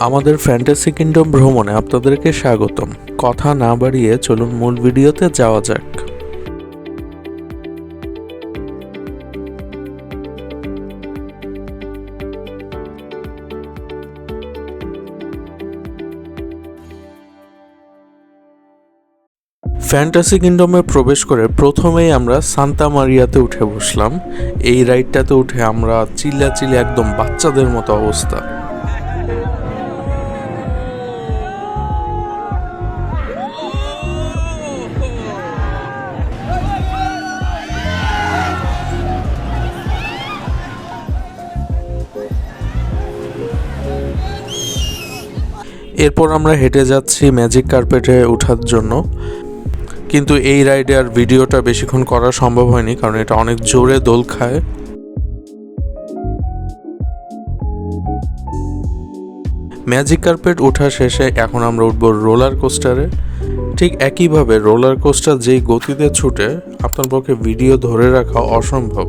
আমাদের fantasy kingdom ভ্রমণে আপনাদেরকে স্বাগতম। কথা না বাড়িয়ে চলুন মূল ভিডিওতে যাওয়া যাক। ফ্যান্টাসি কিংডমে প্রবেশ করে প্রথমেই আমরা সান্তা মারিয়াতে উঠে বসলাম। এই রাইডটাতে উঠে আমরা চিল্লা চিল্লা একদম বাচ্চাদের মতো অবস্থা। এরপর আমরা হেঁটে যাচ্ছি ম্যাজিক কার্পেটে ওঠার জন্য। কিন্তু এই রাইডে আর ভিডিওটা বেশিক্ষণ করা সম্ভব হয়নি, কারণ এটা অনেক জোরে দোল খায়। ম্যাজিক কার্পেট ওঠা শেষে এখন আমরা উঠব রোলার কোস্টারে। ঠিক একইভাবে রোলার কোস্টার যেই গতিতে ছুটে, আপনার পক্ষে ভিডিও ধরে রাখা অসম্ভব।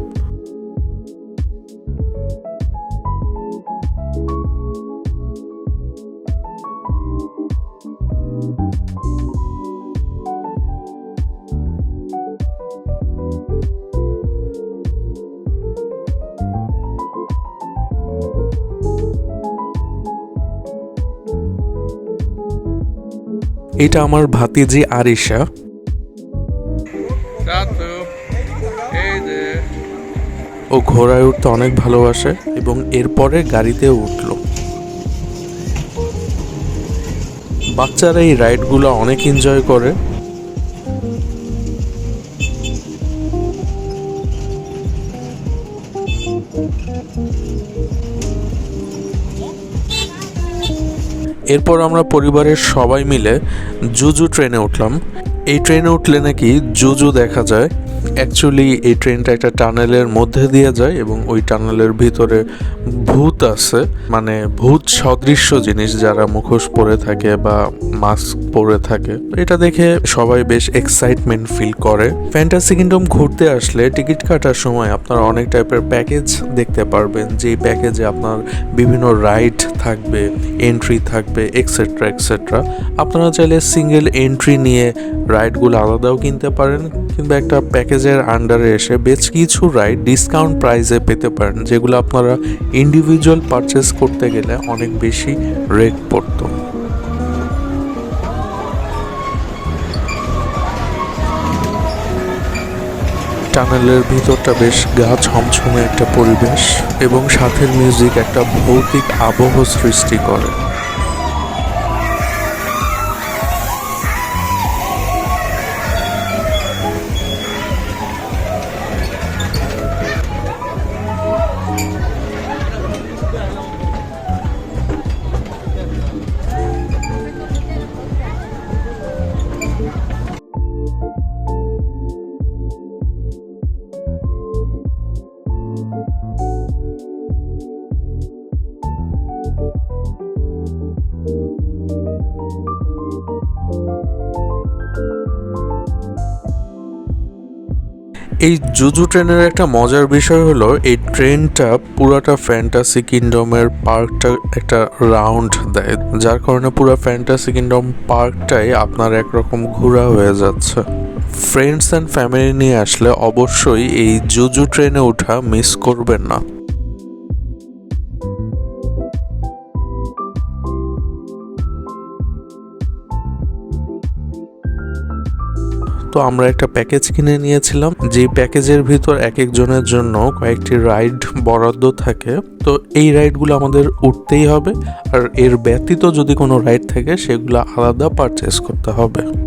এটা আমার ভাতিজি আরিশা. ও ঘোড়ায় উঠতে অনেক ভালোবাসে এবং এরপরে গাড়িতে উঠল। বাচ্চারা এই রাইডগুলো অনেক এনজয় করে। এরপর আমরা পরিবারের সবাই মিলে জুজু ট্রেনে উঠলাম। এই ট্রেনে উঠলে নাকি জুজু দেখা যায়। অ্যাকচুয়ালি এই ট্রেনটা একটা টানেলের মধ্যে দিয়ে যায় এবং ওই টানেলের ভিতরে ভূত আছে। মানে ভূত সদৃশ্য জিনিস যারা মুখোশ পরে থাকে বা মাস্ক পরে থাকে। এটা দেখে সবাই বেশ এক্সাইটমেন্ট ফিল করে। ফ্যান্টাসি কিংডম ঘুরতে আসলে টিকিট কাটার সময় আপনারা অনেক টাইপের প্যাকেজ দেখতে পারবেন। যেই প্যাকেজে আপনার বিভিন্ন রাইড থাকবে এন্ট্রি থাকবে এক্সেট্রা এক্সেট্রা আপনারা চাইলে সিঙ্গেল এন্ট্রি নিয়ে রাইডগুলো আলাদাও কিনতে পারেন কিন্তু একটা প্যাকেজের আন্ডারে এসে বেশ কিছু রাইড ডিসকাউন্ট প্রাইসে পেতে পারেন, যেগুলো আপনারা ইন্ডিভিজুয়াল পারচেস করতে গেলে অনেক বেশি রেট পড়তো। টানেলের ভিতরটা বেশ গা ছমছমে একটা পরিবেশ এবং সাথের মিউজিক, একটা ভৌতিক আবহ সৃষ্টি করে। এই জুজু ট্রেনের একটা মজার বিষয় হলো, এই ট্রেনটা পুরাটা ফ্যান্টাসি কিংডমের পার্কটা একটা রাউন্ড দেয়, যার কারণে পুরো ফ্যান্টাসি কিংডম পার্কটাই আপনার একরকম ঘোরা হয়ে যাচ্ছে। ফ্রেন্ডস অ্যান্ড ফ্যামিলি নিয়ে আসলে অবশ্যই এই জুজু ট্রেনে ওঠা মিস করবেন না। তো আমরা একটা প্যাকেজ কিনে নিয়েছিলাম। যে প্যাকেজের ভিতর এক একজনের জন্য কয়েকটি রাইড বরাদ্দ থাকে। তো এই রাইডগুলো আমাদের উঠতেই হবে। আর এর ব্যতীত যদি কোনো রাইড থাকে, সেগুলো আলাদা পারচেস করতে হবে।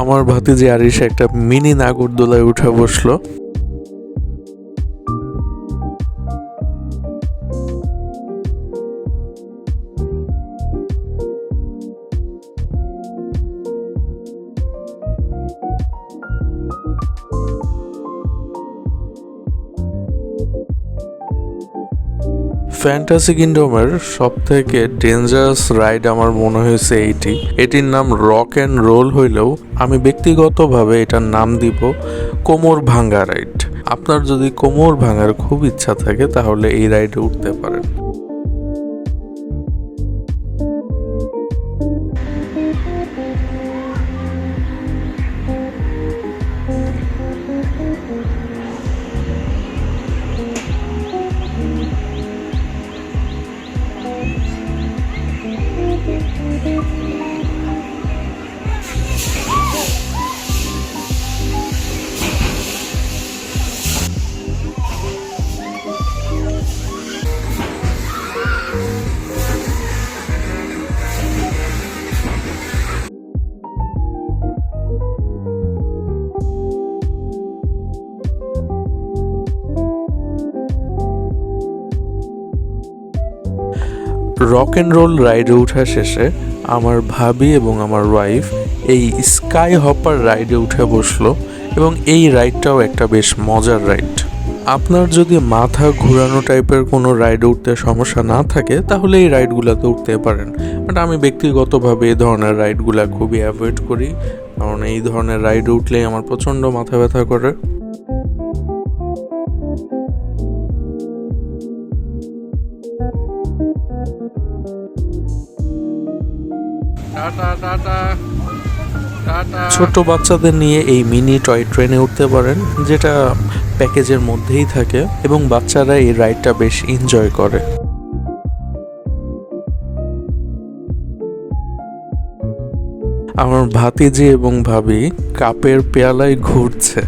আমার ভাতিজি আরিশা একটা মিনি নাগরদোলায় উঠে বসল। ফ্যান্টাসি কিংডমের সব থেকে ডেঞ্জারাস রাইড আমার মনে হয়েছে এইটি। এটির নাম রক অ্যান্ড রোল হইলেও আমি ব্যক্তিগতভাবে এটার নাম দিব কোমর ভাঙ্গা রাইড আপনার যদি কোমর ভাঙার খুব ইচ্ছা থাকে, তাহলে এই রাইডে উঠতে পারেন। রক অ্যান্ড রোল রাইডে ওঠা শেষে আমার ভাবি এবং আমার ওয়াইফ এই স্কাই হপার রাইডে উঠে বসল এবং এই রাইডটাও একটা বেশ মজার রাইড আপনার যদি মাথা ঘোরানো টাইপের কোনো রাইডে উঠতে সমস্যা না থাকে, তাহলে এই রাইডগুলোতে উঠতে পারেন। বাট আমি ব্যক্তিগতভাবে এই ধরনের রাইডগুলো খুবই অ্যাভয়েড করি। কারণ এই ধরনের রাইডে উঠলেই আমার প্রচণ্ড মাথা ব্যথা করে। ছোট বাচ্চাদের নিয়ে এই মিনি টয় ট্রেনে উঠতে পারেন, যেটা প্যাকেজের মধ্যেই থাকে এবং বাচ্চারা এই রাইডটা বেশ এনজয় করে। আমার ভাতিজি এবং ভাবি কাপের পেয়ালায় ঘুরছে।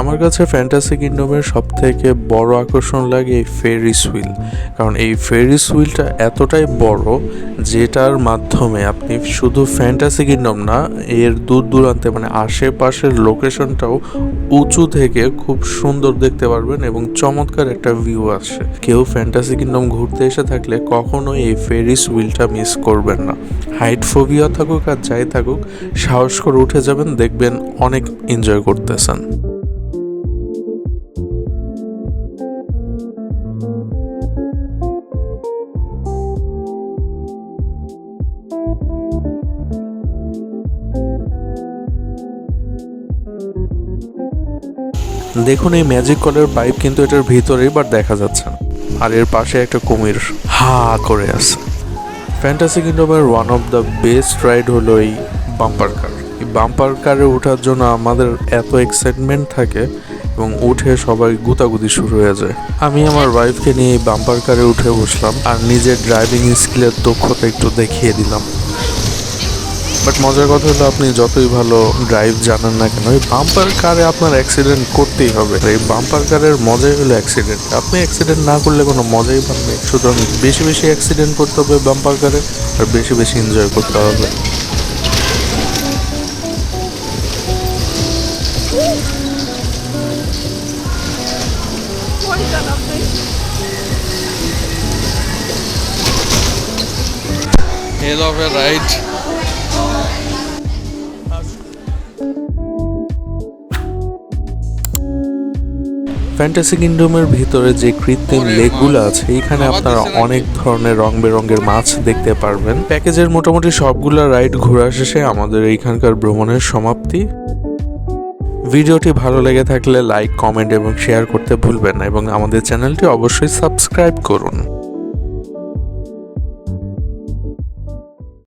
আমার কাছে ফ্যান্টাসি কিংডমের সব থেকে বড় আকর্ষণ লাগে এই ফেরিস হুইল কারণ এই ফেরিস হুইলটা এতটাই বড় যেটার মাধ্যমে আপনি শুধু ফ্যান্টাসি কিংডম না, এর দূর দূরান্তে মানে আশেপাশের লোকেশনটাও উঁচু থেকে খুব সুন্দর দেখতে পারবেন এবং চমৎকার একটা ভিউ আসে। কেউ ফ্যান্টাসি কিংডম ঘুরতে এসে থাকলে কখনো এই ফেরিস হুইলটা মিস করবেন না। হাইট ফোবিয়া থাকুক আর যাই থাকুক, সাহস করে উঠে যাবেন, দেখবেন অনেক এনজয় করতেছেন। দেখুন এই ম্যাজিক কলের পাইপ কিন্তু এটার ভিতরেই বাট দেখা যাচ্ছে না। আর এর পাশে একটা কুমির হা করে আছে। Fantasy কিংডমের one of the best ride হলো এই বাম্পার কার এই বাম্পার কারে ওঠার জন্য আমাদের এত এক্সাইটমেন্ট থাকে এবং উঠে সবাই গুতাগুতি শুরু হয়ে যায়। আমি আমার ওয়াইফকে নিয়ে বাম্পার কারে উঠে বসলাম আর নিজের ড্রাইভিং স্কিলের দক্ষতা একটু দেখিয়ে দিলাম। বাট মজার কথা হলো আপনি যতই ভালো ড্রাইভ জানেন না কেন, এই বাম্পার কারে আপনার অ্যাক্সিডেন্ট করতেই হবে। এই বাম্পার কারের মজাই হলো অ্যাক্সিডেন্ট আপনি অ্যাক্সিডেন্ট না করলে কোনো মজাই পাবে সুতরাং বেশি বেশি অ্যাক্সিডেন্ট করতে হবে বাম্পার কারে আর বেশি বেশি এনজয় করতে হবে। Hell of a ride. Fantasy কিংডমের ভিতরে যে কৃত্রিম লেকগুলো আছে এখানে আপনারা অনেক ধরনের রং বেরঙের মাছ দেখতে পারবেন। প্যাকেজের মোটামুটি সবগুলো রাইড ঘোরা শেষে আমাদের এইখানকার ভ্রমণের সমাপ্তি। ভিডিওটি ভালো লেগে থাকলে লাইক কমেন্ট এবং শেয়ার করতে ভুলবেন না এবং আমাদের চ্যানেলটি অবশ্যই সাবস্ক্রাইব করুন।